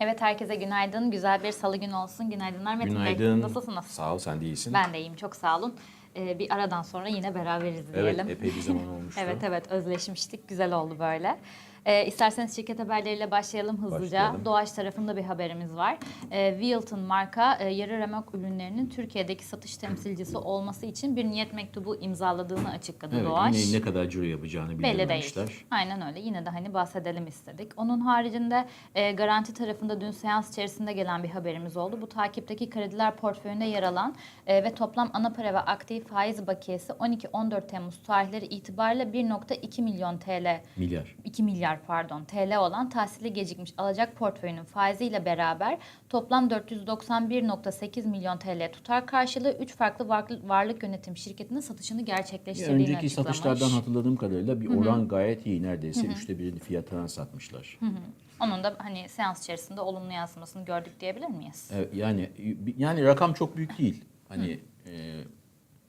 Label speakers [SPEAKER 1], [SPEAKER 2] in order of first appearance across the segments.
[SPEAKER 1] Evet herkese günaydın. Güzel bir salı günü olsun. Günaydınlar Metin Bey.
[SPEAKER 2] Günaydın.
[SPEAKER 1] Nasılsınız?
[SPEAKER 2] Sağ ol sen de iyisin.
[SPEAKER 1] Ben de iyiyim. Çok sağ olun. Ee, bir aradan sonra yine beraberiz
[SPEAKER 2] evet
[SPEAKER 1] diyelim.
[SPEAKER 2] epey bir zaman olmuştu.
[SPEAKER 1] Evet evet özleşmiştik. Güzel oldu böyle. Ee, isterseniz şirket haberleriyle başlayalım hızlıca.
[SPEAKER 2] Başlayalım.
[SPEAKER 1] Doğaç tarafında bir haberimiz var. Ee, Wilton marka e, yarı remok ürünlerinin Türkiye'deki satış temsilcisi olması için bir niyet mektubu imzaladığını açıkladı
[SPEAKER 2] Evet,
[SPEAKER 1] Doğaç.
[SPEAKER 2] yine ne kadar ciro yapacağını bildirmemişler.
[SPEAKER 1] Aynen öyle. Yine de hani bahsedelim istedik. Onun haricinde e, garanti tarafında dün seans içerisinde gelen bir haberimiz oldu. Bu takipteki krediler portföyünde yer alan e, ve toplam ana para ve aktif faiz bakiyesi 12-14 Temmuz tarihleri itibariyle 1.2 milyon TL
[SPEAKER 2] Milyar.
[SPEAKER 1] 2 milyar pardon TL olan tahsili gecikmiş alacak portföyünün faiziyle beraber toplam 491.8 milyon TL tutar karşılığı 3 farklı varlık, yönetim şirketinin satışını gerçekleştirdiğini
[SPEAKER 2] önceki
[SPEAKER 1] açıklamış.
[SPEAKER 2] satışlardan hatırladığım kadarıyla bir oran gayet iyi. Neredeyse üçte birini fiyatına satmışlar.
[SPEAKER 1] Onun da hani seans içerisinde olumlu yansımasını gördük diyebilir miyiz?
[SPEAKER 2] Evet, yani yani rakam çok büyük değil. Hani e,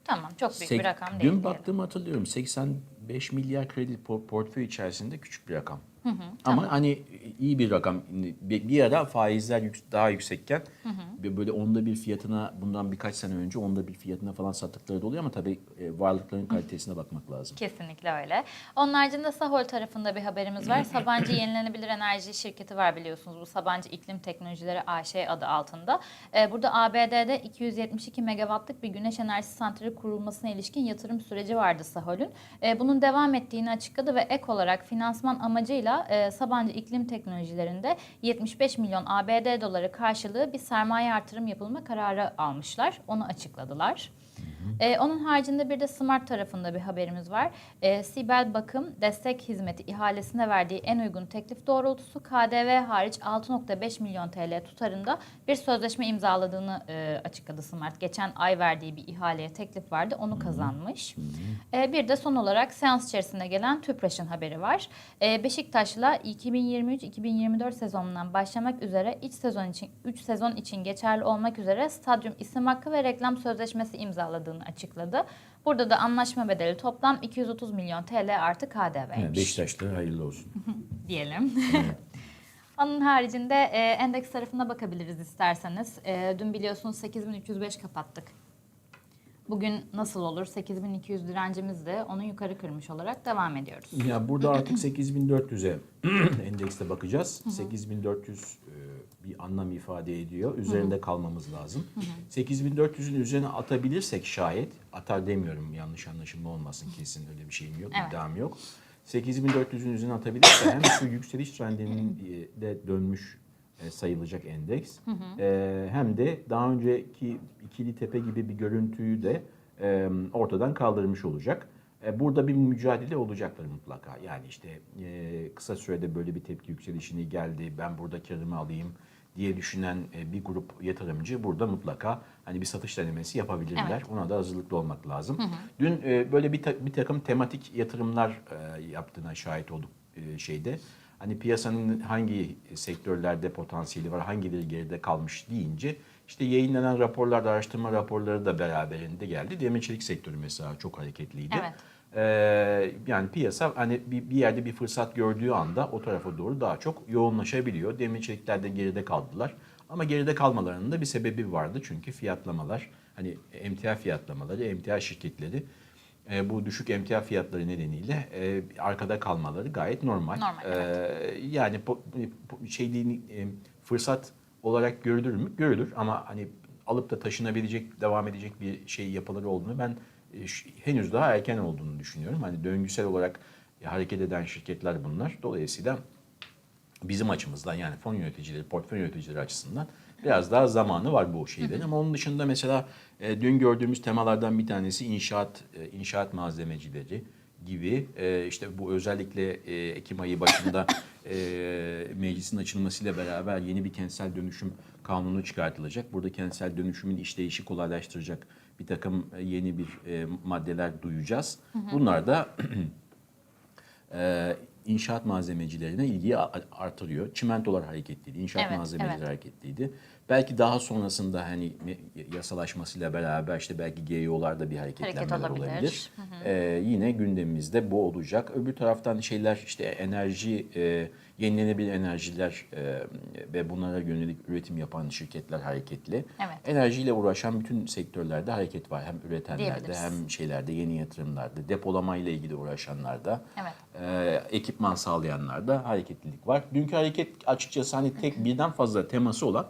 [SPEAKER 1] Tamam çok büyük
[SPEAKER 2] sek-
[SPEAKER 1] bir rakam değil.
[SPEAKER 2] Dün baktığımı hatırlıyorum. 85 milyar kredi por- portföy içerisinde küçük bir rakam. Ama hani iyi bir rakam. Bir ara faizler yük- daha yüksekken bir böyle onda bir fiyatına bundan birkaç sene önce onda bir fiyatına falan sattıkları da oluyor ama tabii e, varlıkların kalitesine bakmak lazım.
[SPEAKER 1] Kesinlikle öyle. Onun haricinde Sahol tarafında bir haberimiz var. Sabancı Yenilenebilir Enerji şirketi var biliyorsunuz. Bu Sabancı İklim Teknolojileri AŞ adı altında. Ee, burada ABD'de 272 megawattlık bir güneş enerjisi santrali kurulmasına ilişkin yatırım süreci vardı Sahol'ün. Ee, bunun devam ettiğini açıkladı ve ek olarak finansman amacıyla e, Sabancı İklim Teknolojilerinde 75 milyon ABD doları karşılığı bir sermaye artırım yapılma kararı almışlar. Onu açıkladılar. Ee, onun haricinde bir de Smart tarafında bir haberimiz var. Ee, Sibel Bakım destek hizmeti ihalesine verdiği en uygun teklif doğrultusu KDV hariç 6.5 milyon TL tutarında bir sözleşme imzaladığını e, açıkladı Smart. Geçen ay verdiği bir ihaleye teklif vardı onu kazanmış. Ee, bir de son olarak seans içerisinde gelen TÜPRAŞ'ın haberi var. Ee, Beşiktaş'la 2023-2024 sezonundan başlamak üzere iç sezon için 3 sezon için geçerli olmak üzere stadyum isim hakkı ve reklam sözleşmesi imzaladığını açıkladı. Burada da anlaşma bedeli toplam 230 milyon TL artı KDV'ymiş
[SPEAKER 2] Yani Beşiktaşlara hayırlı olsun.
[SPEAKER 1] diyelim. Onun haricinde e, endeks tarafına bakabiliriz isterseniz. E, dün biliyorsunuz 8305 kapattık. Bugün nasıl olur? 8200 direncimiz de onu yukarı kırmış olarak devam ediyoruz.
[SPEAKER 2] Ya burada artık 8400'e endekste bakacağız. 8400 e, bir anlam ifade ediyor. Üzerinde kalmamız lazım. 8400'ün üzerine atabilirsek şayet, atar demiyorum yanlış anlaşılma olmasın kesin öyle bir şeyim yok,
[SPEAKER 1] Evet.
[SPEAKER 2] iddiam yok. 8400'ün üzerine atabilirse hem şu yükseliş trendinin de dönmüş e, sayılacak endeks. E, hem de daha önceki ikili tepe gibi bir görüntüyü de e, ortadan kaldırmış olacak. E, Burada bir mücadele olacaktır mutlaka. Yani işte kısa sürede böyle bir tepki yükselişini geldi, ben burada karımı alayım diye düşünen e, bir grup yatırımcı burada mutlaka hani bir satış denemesi yapabilirler.
[SPEAKER 1] Evet.
[SPEAKER 2] Ona da hazırlıklı olmak lazım. Dün e, böyle bir, ta- bir takım tematik yatırımlar e, yaptığına şahit olduk şeyde. Hani piyasanın hangi sektörlerde potansiyeli var, hangileri geride kalmış deyince işte yayınlanan raporlarda, araştırma raporları da beraberinde geldi. Demir çelik sektörü mesela çok hareketliydi.
[SPEAKER 1] Evet.
[SPEAKER 2] Ee, yani piyasa hani bir, bir yerde bir fırsat gördüğü anda o tarafa doğru daha çok yoğunlaşabiliyor. Demir çelikler de geride kaldılar. Ama geride kalmalarının da bir sebebi vardı. Çünkü fiyatlamalar, hani emtia fiyatlamaları, emtia şirketleri e, bu düşük emtia fiyatları nedeniyle e, arkada kalmaları gayet normal.
[SPEAKER 1] Normal,
[SPEAKER 2] Ee, yani po- po- şey e, fırsat olarak görülür mü? Görülür ama hani alıp da taşınabilecek, devam edecek bir şey yapıları olduğunu ben e, henüz daha erken olduğunu düşünüyorum. Hani döngüsel olarak e, hareket eden şirketler bunlar. Dolayısıyla bizim açımızdan yani fon yöneticileri, portföy yöneticileri açısından biraz daha zamanı var bu şeylerin. Ama onun dışında mesela e, dün gördüğümüz temalardan bir tanesi inşaat e, inşaat malzemecileri gibi E, işte bu özellikle e, Ekim ayı başında e, meclisin açılmasıyla beraber yeni bir kentsel dönüşüm kanunu çıkartılacak. Burada kentsel dönüşümün işleyişi kolaylaştıracak bir takım e, yeni bir e, maddeler duyacağız. Bunlar da e, inşaat malzemecilerine ilgiyi artırıyor. Çimentolar hareketliydi, inşaat
[SPEAKER 1] Evet,
[SPEAKER 2] malzemeleri
[SPEAKER 1] evet.
[SPEAKER 2] hareketliydi. Belki daha sonrasında hani yasalaşmasıyla beraber işte belki GEO'larda bir hareketlenmeler
[SPEAKER 1] olabilir.
[SPEAKER 2] olabilir. Ee, yine gündemimizde bu olacak. Öbür taraftan şeyler işte enerji e, Yenilenebilir enerjiler e, ve bunlara yönelik üretim yapan şirketler hareketli.
[SPEAKER 1] Evet.
[SPEAKER 2] Enerjiyle uğraşan bütün sektörlerde hareket var. Hem üretenlerde hem şeylerde yeni yatırımlarda, depolamayla ilgili uğraşanlarda,
[SPEAKER 1] Evet.
[SPEAKER 2] e, ekipman sağlayanlarda hareketlilik var. Dünkü hareket açıkçası hani tek birden fazla teması olan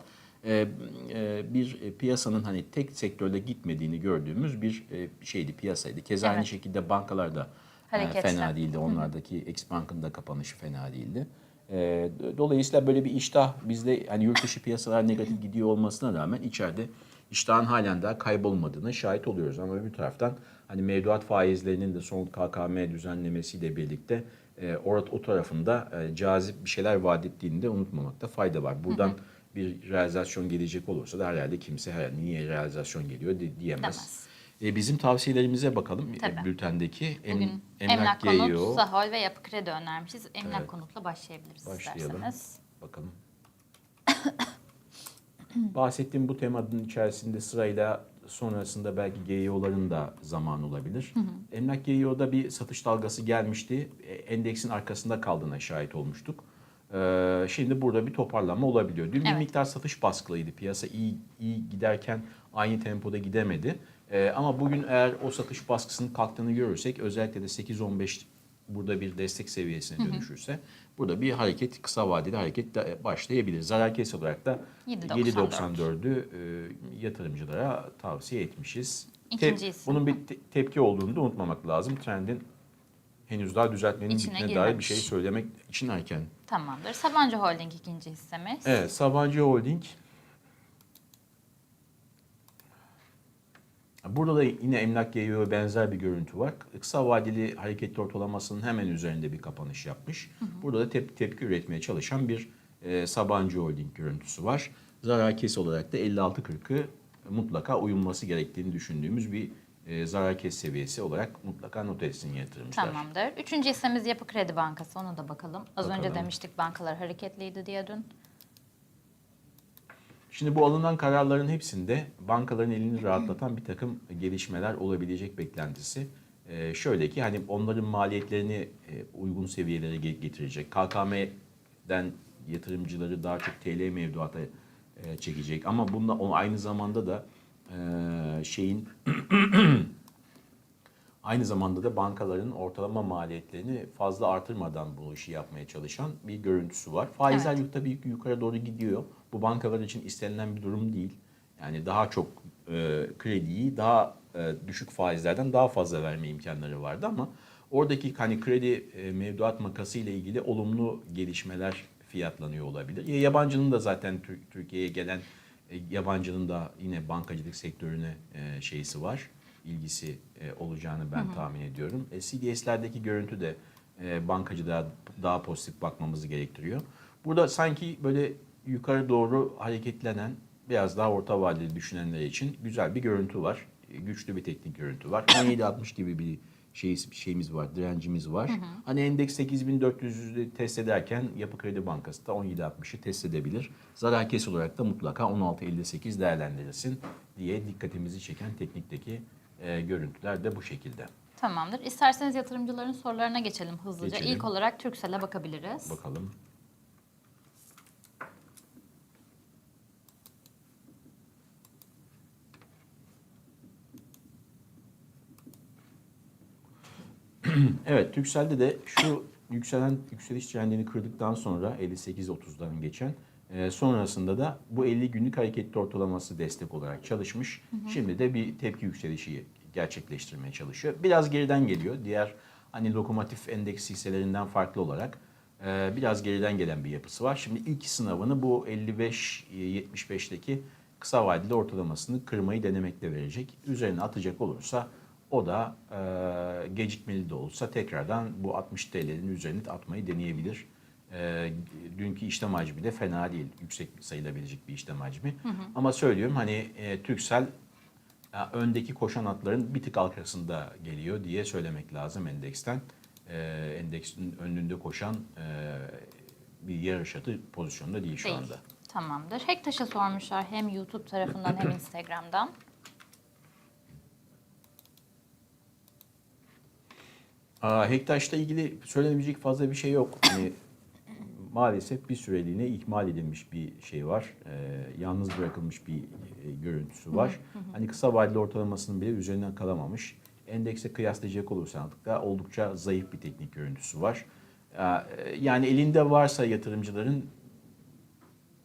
[SPEAKER 2] bir piyasanın hani tek sektörde gitmediğini gördüğümüz bir e, şeydi piyasaydı. Keza aynı
[SPEAKER 1] Evet.
[SPEAKER 2] şekilde bankalarda e,
[SPEAKER 1] Hareketli.
[SPEAKER 2] fena değildi. Onlardaki X-Bank'ın da kapanışı fena değildi. E, dolayısıyla böyle bir iştah bizde hani yurt dışı piyasalar negatif gidiyor olmasına rağmen içeride iştahın halen daha kaybolmadığına şahit oluyoruz. Ama bir taraftan hani mevduat faizlerinin de son KKM düzenlemesiyle birlikte e, o tarafında e, cazip bir şeyler vaat ettiğini de unutmamakta fayda var. Buradan bir realizasyon gelecek olursa da herhalde kimse "Ha, niye realizasyon geliyor di- diyemez.
[SPEAKER 1] Demez.
[SPEAKER 2] E, bizim tavsiyelerimize bakalım e,
[SPEAKER 1] Tabii.
[SPEAKER 2] bültendeki. Em-
[SPEAKER 1] Bugün
[SPEAKER 2] emlak,
[SPEAKER 1] emlak konut, Sahol ve Yapı Kredi önermişiz. Emlak
[SPEAKER 2] Evet.
[SPEAKER 1] konutla başlayabiliriz
[SPEAKER 2] Başlayalım.
[SPEAKER 1] isterseniz.
[SPEAKER 2] Bakalım. Bahsettiğim bu temanın içerisinde sırayla sonrasında belki GEO'ların da zamanı olabilir. Emlak GEO'da bir satış dalgası gelmişti. E, Endeksin arkasında kaldığına şahit olmuştuk. Ee, Şimdi burada bir toparlanma olabiliyor. Dün bir
[SPEAKER 1] Evet.
[SPEAKER 2] miktar satış baskılıydı. Piyasa iyi, iyi giderken aynı tempoda gidemedi. Ee, Ama bugün eğer o satış baskısının kalktığını görürsek özellikle de 8-15 burada bir destek seviyesine dönüşürse burada bir hareket kısa vadeli hareket de başlayabilir. Zarar kes olarak da
[SPEAKER 1] 7.94.
[SPEAKER 2] 7.94'ü e, yatırımcılara tavsiye etmişiz.
[SPEAKER 1] İkinci
[SPEAKER 2] Te-
[SPEAKER 1] isim.
[SPEAKER 2] bunun bir te- tepki olduğunu da unutmamak lazım. Trendin henüz daha düzeltmenin bittiğine dair bir şey söylemek için erken.
[SPEAKER 1] Tamamdır. Sabancı Holding ikinci hissemiz.
[SPEAKER 2] Evet, Sabancı Holding. Burada da yine emlak geliyor benzer bir görüntü var. Kısa vadeli hareketli ortalamasının hemen üzerinde bir kapanış yapmış. Burada da tep- tepki üretmeye çalışan bir e, Sabancı Holding görüntüsü var. Zarar kes olarak da 56.40'ı mutlaka uyulması gerektiğini düşündüğümüz bir e, zarar kes seviyesi olarak mutlaka not etsin yatırımcılar.
[SPEAKER 1] Tamamdır. Üçüncü hissemiz Yapı Kredi Bankası. Ona da bakalım. Az önce
[SPEAKER 2] Bakalım.
[SPEAKER 1] demiştik bankalar hareketliydi diye dün.
[SPEAKER 2] Şimdi bu alınan kararların hepsinde bankaların elini rahatlatan bir takım gelişmeler olabilecek beklentisi. Ee, şöyle ki hani onların maliyetlerini e, uygun seviyelere ge- getirecek. KKM'den yatırımcıları daha çok TL mevduata e, çekecek. Ama bunda o aynı zamanda da e, şeyin Aynı zamanda da bankaların ortalama maliyetlerini fazla artırmadan bu işi yapmaya çalışan bir görüntüsü var. Faizler
[SPEAKER 1] Evet.
[SPEAKER 2] tabii yukarı doğru gidiyor. Bu bankalar için istenilen bir durum değil. Yani daha çok e, krediyi daha e, düşük faizlerden daha fazla verme imkanları vardı ama oradaki hani kredi e, mevduat makası ile ilgili olumlu gelişmeler fiyatlanıyor olabilir. Ya yabancının da zaten Tür- Türkiye'ye gelen yabancının da yine bankacılık sektörüne e, şeysi var ilgisi e, olacağını ben tahmin ediyorum. E, CDS'lerdeki görüntü de e, bankacılığa daha pozitif bakmamızı gerektiriyor. Burada sanki böyle yukarı doğru hareketlenen biraz daha orta vadeli düşünenler için güzel bir görüntü var. E, güçlü bir teknik görüntü var. 17.60 gibi bir şey, şeyimiz var, direncimiz var. Hani endeks 8400'ü test ederken Yapı Kredi Bankası da 17.60'ı test edebilir. Zarar kes olarak da mutlaka 16.58 değerlendirilsin diye dikkatimizi çeken teknikteki e, görüntüler de bu şekilde.
[SPEAKER 1] Tamamdır. İsterseniz yatırımcıların sorularına geçelim hızlıca.
[SPEAKER 2] Geçelim.
[SPEAKER 1] İlk olarak Turkcell'e bakabiliriz.
[SPEAKER 2] Bakalım. evet, Türkcell'de de şu yükselen yükseliş trendini kırdıktan sonra 58.30'dan geçen e, sonrasında da bu 50 günlük hareketli ortalaması destek olarak çalışmış. Şimdi de bir tepki yükselişi gerçekleştirmeye çalışıyor. Biraz geriden geliyor. Diğer hani lokomotif endeks hisselerinden farklı olarak e, biraz geriden gelen bir yapısı var. Şimdi ilk sınavını bu 55-75'teki kısa vadeli ortalamasını kırmayı denemekle verecek. Üzerine atacak olursa o da e, gecikmeli de olsa tekrardan bu 60 TL'nin üzerine atmayı deneyebilir. E, dünkü işlem hacmi de fena değil. Yüksek sayılabilecek bir işlem hacmi. Ama söylüyorum hani e, Türksel e, öndeki koşan atların bir tık arkasında geliyor diye söylemek lazım endeksten. E, endeksin önünde koşan e, bir yarış atı pozisyonda değil şu
[SPEAKER 1] Değil.
[SPEAKER 2] anda.
[SPEAKER 1] Tamamdır. Hektaş'a sormuşlar hem YouTube tarafından hem Instagram'dan.
[SPEAKER 2] Aa, Hektaş'la ilgili söylenebilecek fazla bir şey yok. Hani maalesef bir süreliğine ihmal edilmiş bir şey var. E, yalnız bırakılmış bir e, görüntüsü var. Hani kısa vadeli ortalamasının bile üzerinden kalamamış. Endekse kıyaslayacak olursak da oldukça zayıf bir teknik görüntüsü var. E, yani elinde varsa yatırımcıların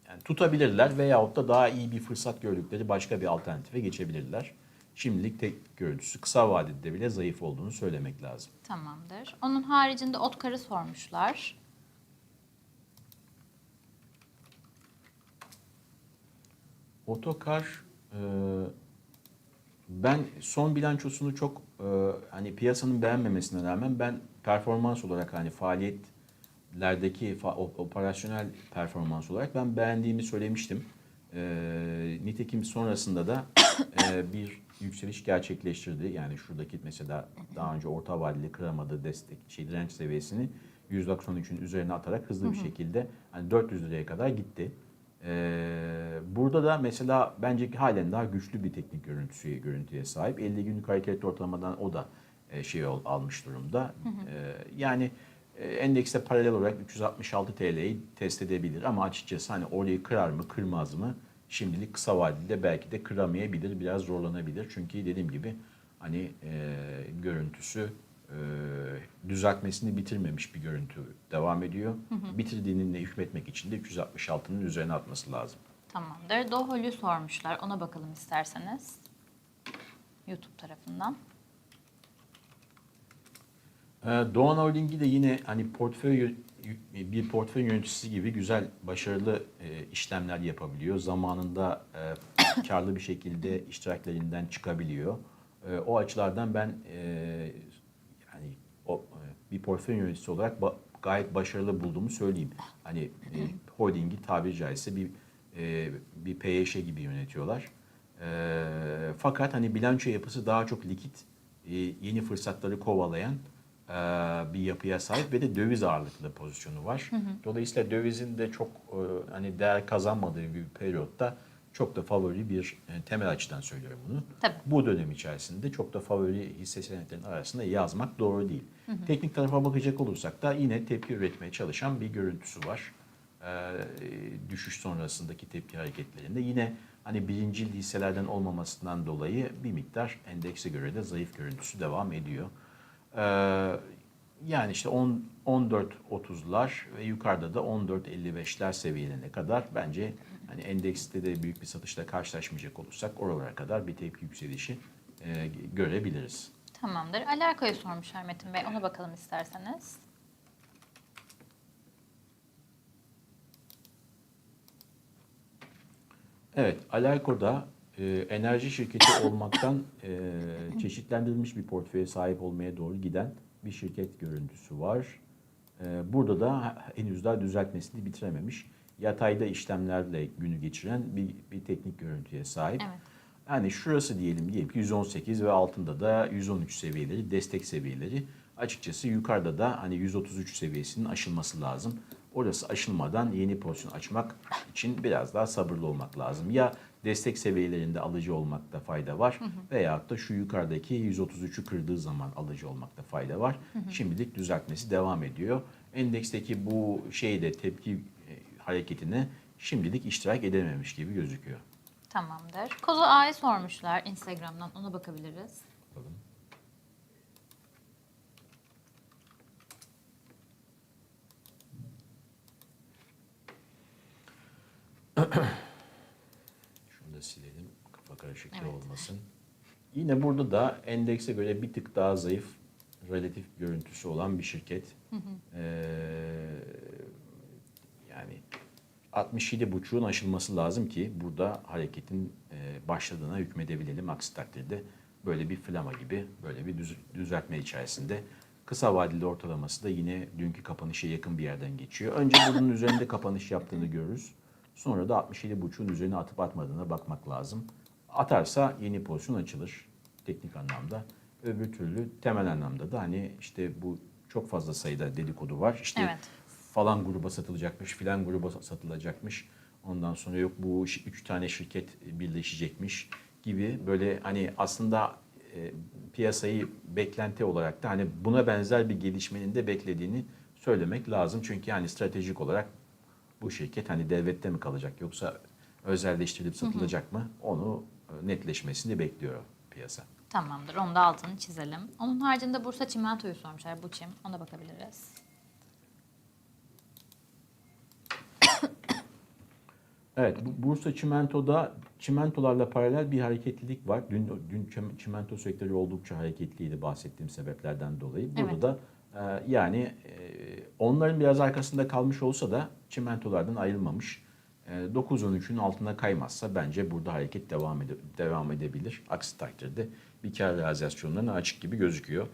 [SPEAKER 2] yani tutabilirler veyahut da daha iyi bir fırsat gördükleri başka bir alternatife geçebilirler. Şimdilik tek görüntüsü kısa vadede bile zayıf olduğunu söylemek lazım.
[SPEAKER 1] Tamamdır. Onun haricinde Otkar'ı sormuşlar.
[SPEAKER 2] Otokar e, ben son bilançosunu çok e, hani piyasanın beğenmemesine rağmen ben performans olarak hani faaliyetlerdeki fa- operasyonel performans olarak ben beğendiğimi söylemiştim. E, nitekim sonrasında da e, bir yükseliş gerçekleştirdi. Yani şuradaki mesela daha önce orta vadeli kıramadığı destek şey direnç seviyesini 193'ün üzerine atarak hızlı bir şekilde hani 400 liraya kadar gitti. Ee, burada da mesela bence ki halen daha güçlü bir teknik görüntüsü görüntüye sahip. 50 günlük hareketli ortalamadan o da e, şey ol- almış durumda. Ee, yani e, endekste paralel olarak 366 TL'yi test edebilir ama açıkçası hani orayı kırar mı kırmaz mı şimdilik kısa vadede belki de kıramayabilir biraz zorlanabilir. Çünkü dediğim gibi hani e, görüntüsü e, düzeltmesini bitirmemiş bir görüntü devam ediyor. Bitirdiğinin de hükmetmek için de 366'nın üzerine atması lazım.
[SPEAKER 1] Tamamdır. Dohol'ü sormuşlar. Ona bakalım isterseniz. YouTube tarafından.
[SPEAKER 2] Ee, Doğan Holding'i de yine hani portföy bir portföy yöneticisi gibi güzel, başarılı e, işlemler yapabiliyor. Zamanında e, karlı bir şekilde iştiraklerinden çıkabiliyor. E, o açılardan ben e, yani o e, bir portföy yöneticisi olarak ba- gayet başarılı bulduğumu söyleyeyim. Hani e, holdingi tabiri caizse bir e, bir PYŞ gibi yönetiyorlar. E, fakat hani bilanço yapısı daha çok likit, e, yeni fırsatları kovalayan bir yapıya sahip ve de döviz ağırlıklı pozisyonu var. Dolayısıyla dövizin de çok e, hani değer kazanmadığı bir periyotta çok da favori bir e, temel açıdan söylüyorum bunu.
[SPEAKER 1] Tabii.
[SPEAKER 2] Bu dönem içerisinde çok da favori hisse senetlerinin arasında yazmak doğru değil. Teknik tarafa bakacak olursak da yine tepki üretmeye çalışan bir görüntüsü var. Ee, düşüş sonrasındaki tepki hareketlerinde yine hani birincil hisselerden olmamasından dolayı bir miktar endekse göre de zayıf görüntüsü devam ediyor. Ee, yani işte 10 14.30'lar ve yukarıda da 14.55'ler seviyelerine kadar bence hani endekste de büyük bir satışla karşılaşmayacak olursak oralara kadar bir tepki yükselişi e, görebiliriz.
[SPEAKER 1] Tamamdır. Alarko'yu sormuşlar Metin Bey. Ona bakalım isterseniz.
[SPEAKER 2] Evet, Alarko'da e, enerji şirketi olmaktan e, çeşitlendirilmiş bir portföye sahip olmaya doğru giden bir şirket görüntüsü var. E, burada da henüz daha düzeltmesini bitirememiş. Yatayda işlemlerle günü geçiren bir, bir teknik görüntüye sahip.
[SPEAKER 1] Evet.
[SPEAKER 2] Yani şurası diyelim diyelim ki 118 ve altında da 113 seviyeleri, destek seviyeleri. Açıkçası yukarıda da hani 133 seviyesinin aşılması lazım. Orası aşılmadan yeni pozisyon açmak için biraz daha sabırlı olmak lazım. Ya destek seviyelerinde alıcı olmakta fayda var veyahut da şu yukarıdaki 133'ü kırdığı zaman alıcı olmakta fayda var. Şimdilik düzeltmesi devam ediyor. Endeksteki bu şeyde tepki e, hareketine şimdilik iştirak edememiş gibi gözüküyor.
[SPEAKER 1] Tamamdır. Kozo A'yı sormuşlar Instagram'dan. Ona bakabiliriz.
[SPEAKER 2] Bakalım. Karışıklığı
[SPEAKER 1] Evet.
[SPEAKER 2] olmasın. Yine burada da endekse göre bir tık daha zayıf relatif görüntüsü olan bir şirket. Ee, yani 67.5'un aşılması lazım ki burada hareketin e, başladığına hükmedebilelim. Aksi takdirde böyle bir flama gibi böyle bir düz- düzeltme içerisinde kısa vadeli ortalaması da yine dünkü kapanışa yakın bir yerden geçiyor. Önce bunun üzerinde kapanış yaptığını görürüz. Sonra da 67.5'un üzerine atıp atmadığına bakmak lazım. Atarsa yeni pozisyon açılır teknik anlamda. Öbür türlü temel anlamda da hani işte bu çok fazla sayıda dedikodu var. İşte
[SPEAKER 1] Evet.
[SPEAKER 2] falan gruba satılacakmış, filan gruba satılacakmış. Ondan sonra yok bu üç tane şirket birleşecekmiş gibi böyle hani aslında e, piyasayı beklenti olarak da hani buna benzer bir gelişmenin de beklediğini söylemek lazım. Çünkü yani stratejik olarak bu şirket hani devlette mi kalacak yoksa özelleştirilip satılacak mı onu e, netleşmesini bekliyor piyasa.
[SPEAKER 1] Tamamdır. Onu da altını çizelim. Onun haricinde Bursa Çimento'yu sormuşlar. Bu çim. Ona bakabiliriz.
[SPEAKER 2] Evet, bu Bursa Çimento'da çimentolarla paralel bir hareketlilik var. Dün, dün çim- çimento sektörü oldukça hareketliydi bahsettiğim sebeplerden dolayı. Burada
[SPEAKER 1] Evet.
[SPEAKER 2] da e, yani e, onların biraz arkasında kalmış olsa da çimentolardan ayrılmamış. E, 9-13'ün altına kaymazsa bence burada hareket devam, ede, devam edebilir. Aksi takdirde bir kar realizasyonlarına açık gibi gözüküyor.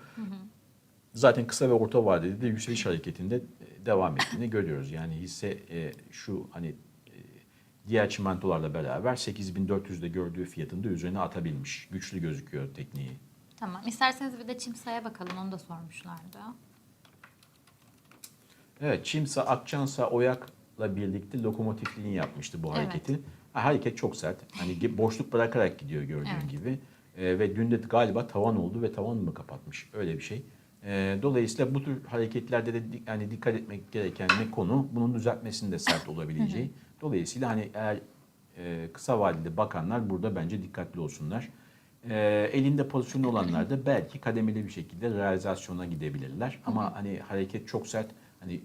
[SPEAKER 2] Zaten kısa ve orta vadede de yükseliş hareketinde e, devam ettiğini görüyoruz. Yani hisse e, şu hani e, diğer çimentolarla beraber 8400'de gördüğü fiyatın da üzerine atabilmiş. Güçlü gözüküyor tekniği.
[SPEAKER 1] Tamam. İsterseniz bir de Çimsa'ya bakalım. Onu da sormuşlardı.
[SPEAKER 2] Evet, Çimsa, Akçansa, Oyak'la birlikte lokomotifliğini yapmıştı bu
[SPEAKER 1] Evet.
[SPEAKER 2] hareketi. Ha, hareket çok sert. Hani boşluk bırakarak gidiyor gördüğün
[SPEAKER 1] Evet.
[SPEAKER 2] gibi. Ee, ve dün de galiba tavan oldu ve tavan mı kapatmış? Öyle bir şey. Ee, dolayısıyla bu tür hareketlerde de yani dikkat etmek gereken ne konu? Bunun düzeltmesinin de sert olabileceği. Dolayısıyla hani eğer e, kısa vadeli bakanlar burada bence dikkatli olsunlar. Ee, elinde pozisyonu olanlar da belki kademeli bir şekilde realizasyona gidebilirler. Ama hani hareket çok sert. Hani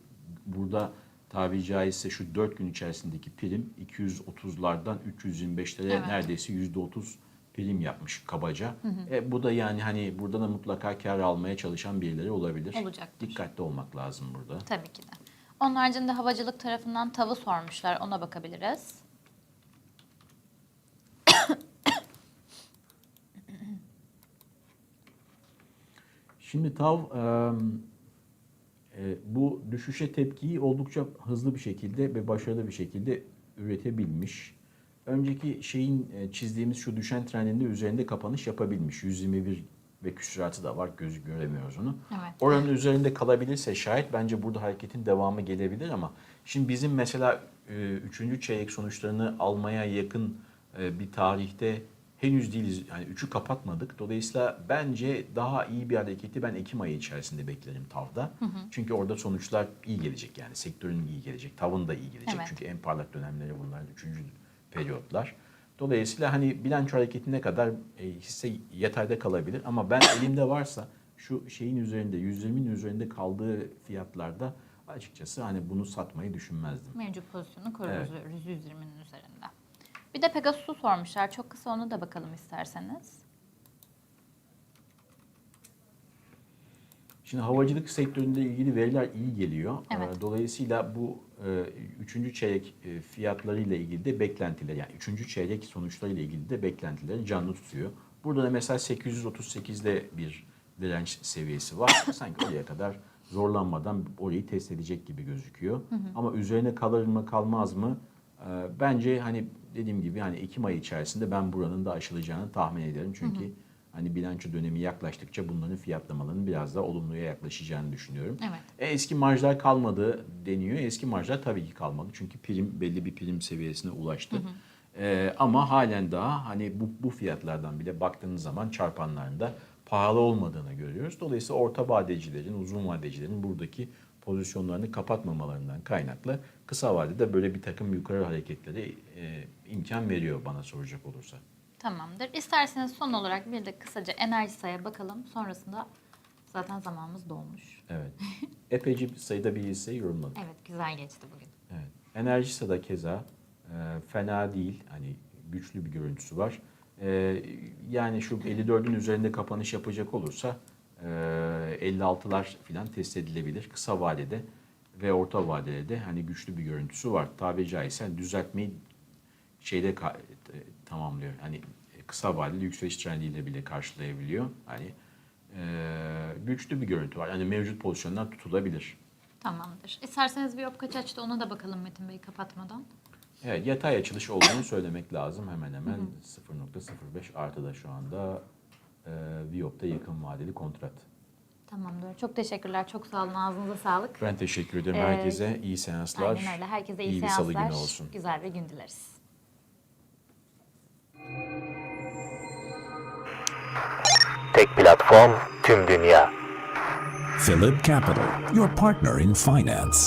[SPEAKER 2] burada tabiri caizse şu 4 gün içerisindeki prim 230'lardan 325'lere
[SPEAKER 1] Evet.
[SPEAKER 2] neredeyse %30 prim yapmış kabaca. E, bu da yani hani burada da mutlaka kar almaya çalışan birileri olabilir.
[SPEAKER 1] Olacaktır.
[SPEAKER 2] Dikkatli olmak lazım burada.
[SPEAKER 1] Tabii ki de. Onun haricinde havacılık tarafından tavı sormuşlar. Ona bakabiliriz.
[SPEAKER 2] Şimdi TAV e, bu düşüşe tepkiyi oldukça hızlı bir şekilde ve başarılı bir şekilde üretebilmiş. Önceki şeyin e, çizdiğimiz şu düşen trendinde üzerinde kapanış yapabilmiş. 121 ve küsuratı da var. Gözü göremiyoruz onu.
[SPEAKER 1] Evet.
[SPEAKER 2] Oranın üzerinde kalabilirse şayet bence burada hareketin devamı gelebilir ama şimdi bizim mesela e, üçüncü çeyrek sonuçlarını almaya yakın e, bir tarihte henüz değiliz. Yani üçü kapatmadık. Dolayısıyla bence daha iyi bir hareketi ben Ekim ayı içerisinde beklerim TAV'da. Çünkü orada sonuçlar iyi gelecek yani sektörün iyi gelecek, TAV'ın da iyi gelecek.
[SPEAKER 1] Evet.
[SPEAKER 2] Çünkü en parlak dönemleri bunların üçüncü periyotlar. Dolayısıyla hani bilanço hareketine kadar e, hisse yatayda kalabilir ama ben elimde varsa şu şeyin üzerinde 120'nin üzerinde kaldığı fiyatlarda açıkçası hani bunu satmayı düşünmezdim.
[SPEAKER 1] Mevcut pozisyonu
[SPEAKER 2] Evet.
[SPEAKER 1] koruyoruz 120'nin üzerinde. Bir de Pegasus'u sormuşlar. Çok kısa onu da bakalım isterseniz.
[SPEAKER 2] Şimdi havacılık sektöründe ilgili veriler iyi geliyor.
[SPEAKER 1] Evet.
[SPEAKER 2] Ee, Dolayısıyla bu e, üçüncü çeyrek e, fiyatlarıyla ilgili de beklentiler yani üçüncü çeyrek sonuçlarıyla ilgili de beklentileri canlı tutuyor. Burada da mesela 838'de bir direnç seviyesi var. Sanki oraya kadar zorlanmadan orayı test edecek gibi gözüküyor. Ama üzerine kalır mı kalmaz mı? Ee, Bence hani dediğim gibi hani Ekim ayı içerisinde ben buranın da aşılacağını tahmin ederim. Çünkü hani bilanço dönemi yaklaştıkça bunların fiyatlamalarının biraz daha olumluya yaklaşacağını düşünüyorum.
[SPEAKER 1] Evet.
[SPEAKER 2] E, eski marjlar kalmadı deniyor. Eski marjlar tabii ki kalmadı. Çünkü prim belli bir prim seviyesine ulaştı. E, ama halen daha hani bu, bu fiyatlardan bile baktığınız zaman çarpanlarında pahalı olmadığını görüyoruz. Dolayısıyla orta vadecilerin, uzun vadecilerin buradaki pozisyonlarını kapatmamalarından kaynaklı kısa vadede böyle bir takım yukarı hareketlere e, imkan veriyor bana soracak olursa.
[SPEAKER 1] Tamamdır. İsterseniz son olarak bir de kısaca enerji saya bakalım. Sonrasında zaten zamanımız dolmuş.
[SPEAKER 2] Evet. Epeyce sayıda bir hisseyi yorumladık.
[SPEAKER 1] Evet güzel geçti bugün.
[SPEAKER 2] Evet. Enerjisa da keza e, fena değil. Hani güçlü bir görüntüsü var. E, yani şu 54'ün üzerinde kapanış yapacak olursa 56'lar falan test edilebilir. Kısa vadede ve orta vadede de hani güçlü bir görüntüsü var. Tabiri caizse düzeltmeyi şeyde e, tamamlıyor. Hani kısa vadeli yükseliş trendiyle bile karşılayabiliyor. Hani e, güçlü bir görüntü var. Yani mevcut pozisyonlar tutulabilir.
[SPEAKER 1] Tamamdır. İsterseniz bir yok kaç açtı ona da bakalım Metin Bey kapatmadan.
[SPEAKER 2] Evet, yatay açılış olduğunu söylemek lazım hemen hemen 0.05 artıda şu anda e, Viyop'ta yakın vadeli kontrat.
[SPEAKER 1] Tamamdır. Çok teşekkürler. Çok sağ olun. Ağzınıza sağlık.
[SPEAKER 2] Ben teşekkür ederim
[SPEAKER 1] Ee,
[SPEAKER 2] herkese. iyi seanslar.
[SPEAKER 1] Aynen öyle. Herkese iyi,
[SPEAKER 2] iyi bir
[SPEAKER 1] seanslar.
[SPEAKER 2] salı günü olsun.
[SPEAKER 1] Güzel bir gün dileriz.
[SPEAKER 3] Tek platform tüm dünya.
[SPEAKER 2] Philip Capital, your partner in finance.